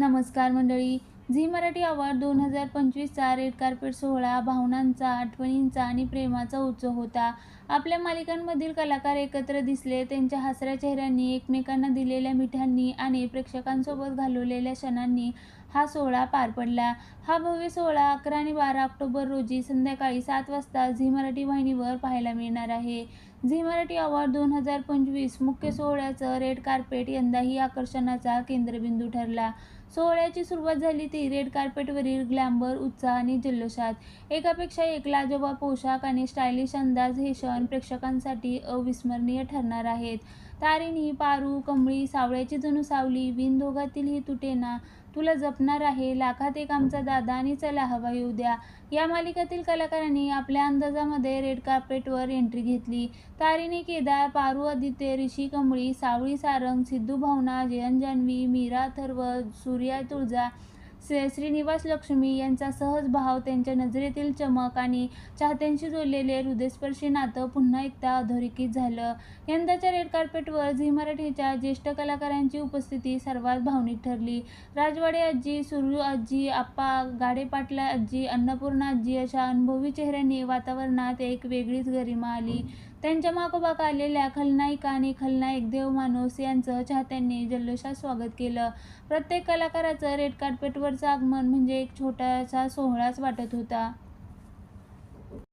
नमस्कार मंडळी. Zee Marathi award दोन हजार पंचवीसचा रेड कार्पेट सोहळा भावनांचा आठवणींचा आणि प्रेमाचा उत्सव होता. आपल्या मालिकांमधील कलाकार एकत्र दिसले त्यांच्या हसऱ्या चेहऱ्यांनी एकमेकांना दिलेल्या मिठांनी आणि प्रेक्षकांसोबत घालवलेल्या क्षणांनी हा सोहळा पार पडला. हा भव्य सोहळा अकरा आणि बारा ऑक्टोबर रोजी संध्याकाळी सात वाजता झी मराठी वाहिनीवर पाहायला मिळणार आहे. झी मराठी अवॉर्ड दोन हजार पंचवीस मुख्य सोहळ्याचं रेड कार्पेट यंदाही आकर्षणाचा केंद्रबिंदू ठरला. सोहळ्याची सुरुवात झाली ती रेड कार्पेटवरील ग्लॅम्बर उत्साह आणि जल्लोषात. एकापेक्षा एक लाजोबा पोशाख आणि स्टायलिश अंदाज हे क्षण प्रेक्षकांसाठी अविस्मरणीय ठरणार आहेत. तारिणी पारू कमळी सावळ्याची जणू सावली विण दोघातील ही तुटेना. तुला जपणार आहे लाखात एक आमचा दादा आणि चला हवा येऊ द्या. या मालिकेतील कलाकारांनी आपल्या अंदाजामध्ये रेड कार्पेटवर एंट्री घेतली. तारिणी केदार पारू आदित्य ऋषी कमळी सावळी सारंग सिद्धू भावना जयन जान्हवी मीरा थर्व सूर्या तुळजा श्री- श्रीनिवास लक्ष्मी यांचा सहज भाव त्यांच्या नजरेतील चमक आणि चाहत्यांशी जोडलेले हृदयस्पर्शी नातं पुन्हा एकदा अधोरेखित झालं. यंदाच्या रेड कार्पेटवर झी मराठीच्या ज्येष्ठ कलाकारांची उपस्थिती सर्वात भावनिक ठरली. राजवाडे आजी सुरू आजी आप्पा गाडेपाटला आजी अन्नपूर्णा आजी अशा अनुभवी चेहऱ्यांनी वातावरणात एक वेगळीच गरिमा आली. त्यांच्या मागोमाग आलेल्या खलनायिका आणि खलनायक देव माणूस यांचं चाहत्यांनी जल्लोषात स्वागत केलं. प्रत्येक कलाकाराचं रेड कार्पेटवरचं आगमन म्हणजे एक छोटासा सोहळाच वाटत होता.